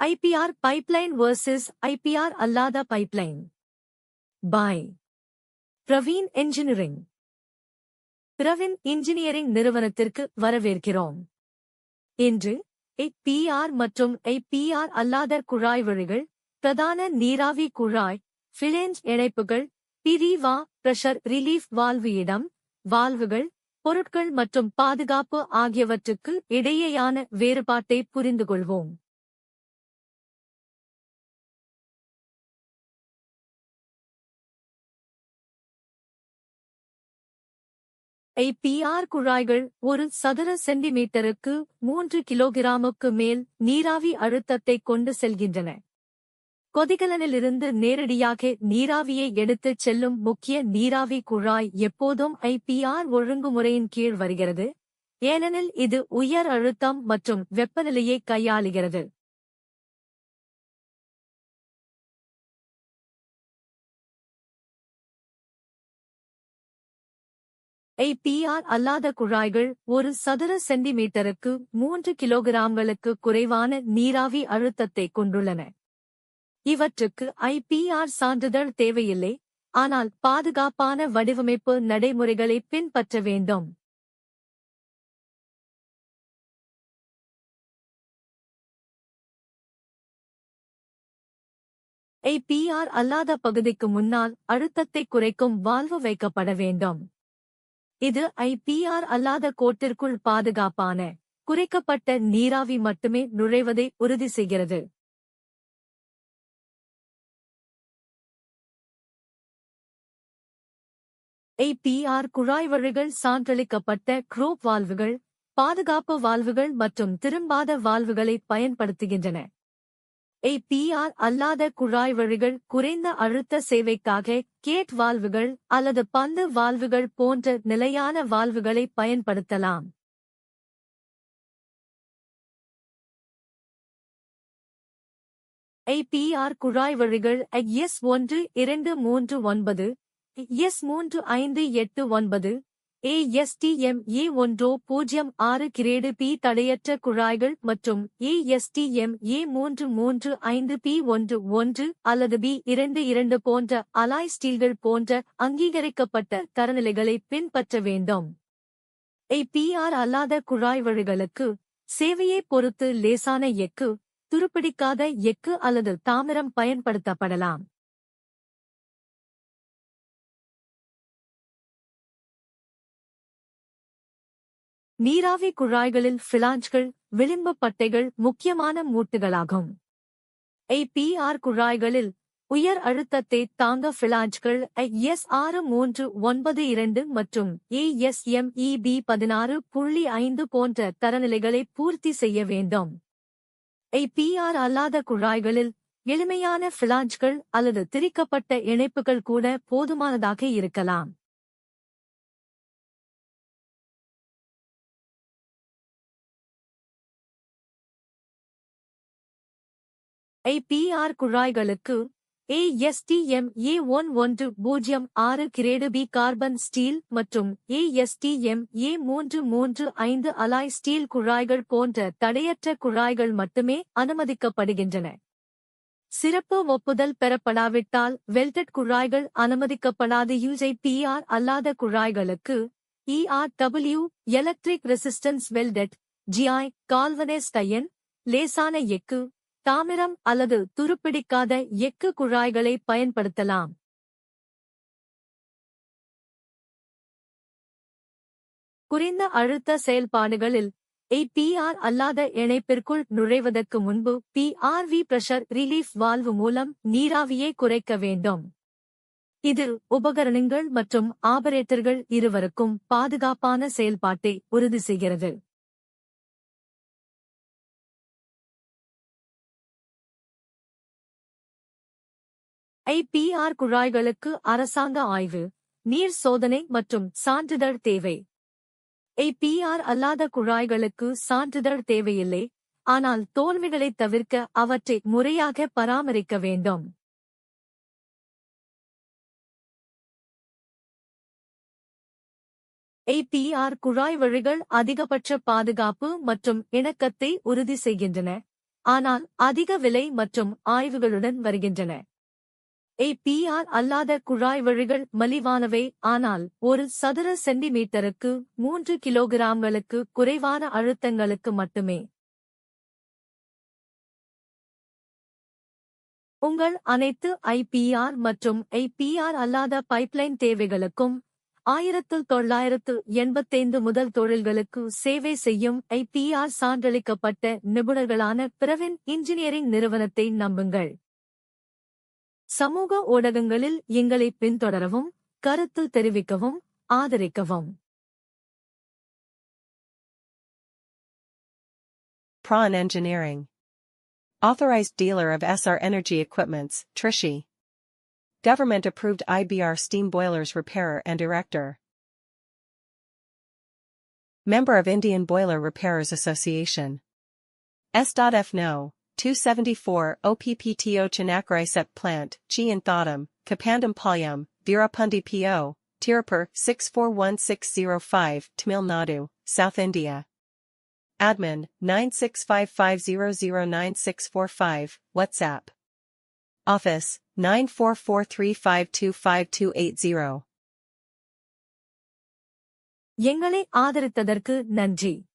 IPR pipeline versus IPR அல்லாத pipeline by Praveen engineering Praveen engineering நிறுவனத்திற்கு வரவேற்கிறோம். இன்று ஐபிஆர் மற்றும் ஐபிஆர் அல்லாத குழாய் வழிகள் பிரதான நீராவி குழாய் ஃபிலேஞ்ச் இணைப்புகள் பிரிவா பிரஷர் ரிலீஃப் வால்வு இடம் வால்வுகள் பொருட்கள் மற்றும் பாதுகாப்பு ஆகியவற்றுக்கு இடையேயான வேறுபாட்டை புரிந்து ஐபிஆர் குழாய்கள் ஒரு சதுர சென்டிமீட்டருக்கு மூன்று கிலோகிராமுக்கு மேல் நீராவி அழுத்தத்தை கொண்டு செல்கின்றன. கொதிகலனிலிருந்து நேரடியாக நீராவியை எடுத்துச் செல்லும் முக்கிய நீராவி குழாய் எப்போதும் ஐபிஆர் ஒழுங்குமுறையின் கீழ் வருகிறது. ஏனெனில் இது உயர் அழுத்தம் மற்றும் வெப்பநிலையை கையாளுகிறது. ஐபிஆர் அல்லாத குழாய்கள் ஒரு சதுர சென்டிமீட்டருக்கு மூன்று கிலோகிராம்களுக்கு குறைவான நீராவி அழுத்தத்தை கொண்டுள்ளன. இவற்றுக்கு ஐபிஆர் சான்றிதழ் தேவையில்லை ஆனால் பாதுகாப்பான வடிவமைப்பு நடைமுறைகளை பின்பற்ற வேண்டும். ஐபிஆர் அல்லாத பகுதிக்கு முன்னால் அழுத்தத்தை குறைக்கும் வால்வு வைக்கப்பட வேண்டும். இது ஐபிஆர் அல்லாத கோட்டிற்குள் பாதுகாப்பான குறைக்கப்பட்ட நீராவி மட்டுமே நுழைவதை உறுதி செய்கிறது. ஐபிஆர் குழாய் வழிகள் சான்றளிக்கப்பட்ட குரோப் வால்வுகள் பாதுகாப்பு வால்வுகள் மற்றும் திரும்பாத வால்வுகளை பயன்படுத்துகின்றன. ஐபிஆர் அல்லாத குழாய் வழிகள் குறைந்த அழுத்த சேவைக்காக கேட் வால்வுகள் அல்லது பந்து வால்வுகள் போன்ற நிலையான வால்வுகளை பயன்படுத்தலாம். ஐபிஆர் குழாய் வழிகள் எஸ் ஒன்று இரண்டு மூன்று ஒன்பது எஸ் மூன்று ஐந்து எட்டு ஒன்பது ஏஎஸ்டிஎம் ஏ ஒன்றோ பூஜ்ஜியம் ஆறு கிரேடு பி தடையற்ற குழாய்கள் மற்றும் ஏஎஸ்டிஎம் ஏ மூன்று மூன்று ஐந்து பி ஒன்று ஒன்று அல்லது பி இரண்டு இரண்டு போன்ற அலாய் ஸ்டீல்கள் போன்ற அங்கீகரிக்கப்பட்ட தரநிலைகளை பின்பற்ற வேண்டும். ஐபிஆர் அல்லாத குழாய் வழிகளுக்கு சேவையை பொறுத்து லேசான எக்கு துருப்பிடிக்காத எக்கு அல்லது தாமிரம் பயன்படுத்தப்படலாம். நீராவி குழாய்களில் ஃபிலாஞ்ச்கள் விளிம்பு பட்டைகள் முக்கியமான மூட்டுகளாகும். ஐபிஆர் குழாய்களில் உயர் அழுத்தத்தை தாங்க ஃபிலாஞ்ச்கள் எஸ் ஆறு மூன்று ஒன்பது இரண்டு மற்றும் ஏஎஸ்எம்இபி பதினாறு புள்ளி ஐந்து போன்ற தரநிலைகளை பூர்த்தி செய்ய வேண்டும். ஐபிஆர் அல்லாத குழாய்களில் எளிமையான ஃபிலாஞ்ச்கள் அல்லது திரிக்கப்பட்ட இணைப்புகள் கூட போதுமானதாக இருக்கலாம். ஐபிஆர் குழாய்களுக்கு ஏஎஸ்டிஎம் ஏ ஒன் ஒன்று பூஜ்ஜியம் ஆறு கிரேடு பி கார்பன் ஸ்டீல் மற்றும் ஏஎஸ்டிஎம் ஏ மூன்று மூன்று ஐந்து அலாய் ஸ்டீல் குழாய்கள் போன்ற தடையற்ற குழாய்கள் மட்டுமே அனுமதிக்கப்படுகின்றன. சிறப்பு ஒப்புதல் பெறப்படாவிட்டால் வெல்டட் குழாய்கள் அனுமதிக்கப்படாத. யூஜை பிஆர் அல்லாத குழாய்களுக்கு ERW electric resistance welded GI galvanised டையன் லேசான எக்கு தாமிரம் அல்லது துருப்பிடிக்காத எக்கு குழாய்களை பயன்படுத்தலாம். குறைந்த அழுத்த செயல்பாடுகளில் ஏபிஆர் அல்லாத இணைப்பிற்குள் நுழைவதற்கு முன்பு பிஆர்வி பிரஷர் ரிலீஃப் வால்வு மூலம் நீராவியை குறைக்க வேண்டும். இது உபகரணங்கள் மற்றும் ஆபரேட்டர்கள் இருவருக்கும் பாதுகாப்பான செயல்பாட்டை உறுதி செய்கிறது. ஐபிஆர் குழாய்களுக்கு அரசாங்க ஆய்வு நீர் சோதனை மற்றும் சான்றிதழ் தேவை. ஐபிஆர் அல்லாத குழாய்களுக்கு சான்றிதழ் தேவையில்லை ஆனால் தோல்விகளைத் தவிர்க்க அவற்றை முறையாக பராமரிக்க வேண்டும். ஐபிஆர் குழாய் வழிகள் அதிகபட்ச பாதுகாப்பு மற்றும் இணக்கத்தை உறுதி செய்கின்றன ஆனால் அதிக விலை மற்றும் ஆய்வுகளுடன் வருகின்றன. ஏபிஆர் அல்லாத குழாய் வழிகள் மலிவானவை. ஆனால் ஒரு சதுர சென்டிமீட்டருக்கு மூன்று கிலோகிராம்களுக்கு குறைவான அழுத்தங்களுக்கு மட்டுமே. உங்கள் அனைத்து ஐபிஆர் மற்றும் ஐபிஆர் அல்லாத பைப்லைன் தேவைகளுக்கும் ஆயிரத்து தொள்ளாயிரத்து எண்பத்தைந்து முதல் தொழில்களுக்கு சேவை செய்யும் ஐபிஆர் சான்றளிக்கப்பட்ட நிபுணர்களான பிரவின் இன்ஜினியரிங் நிறுவனத்தை நம்புங்கள். சமூக ஊடகங்களில் எங்களை பின்தொடரவும் கருத்து தெரிவிக்கவும் ஆதரிக்கவும் Prawn Engineering. Authorized dealer of SR Energy Equipments, Trichy. Government approved IBR steam boilers repairer and erector. Member of Indian Boiler Repairers Association. S.F. No. 274 OPPTO Chinakrai Plant, Chi and Thodam, Kapandam Palyam, Virapundi PO, Tirupur 641605, Tamil Nadu, South India. Admin 9655009645, WhatsApp. Office 9443525280. எங்களை ஆதரித்ததற்கு நன்றி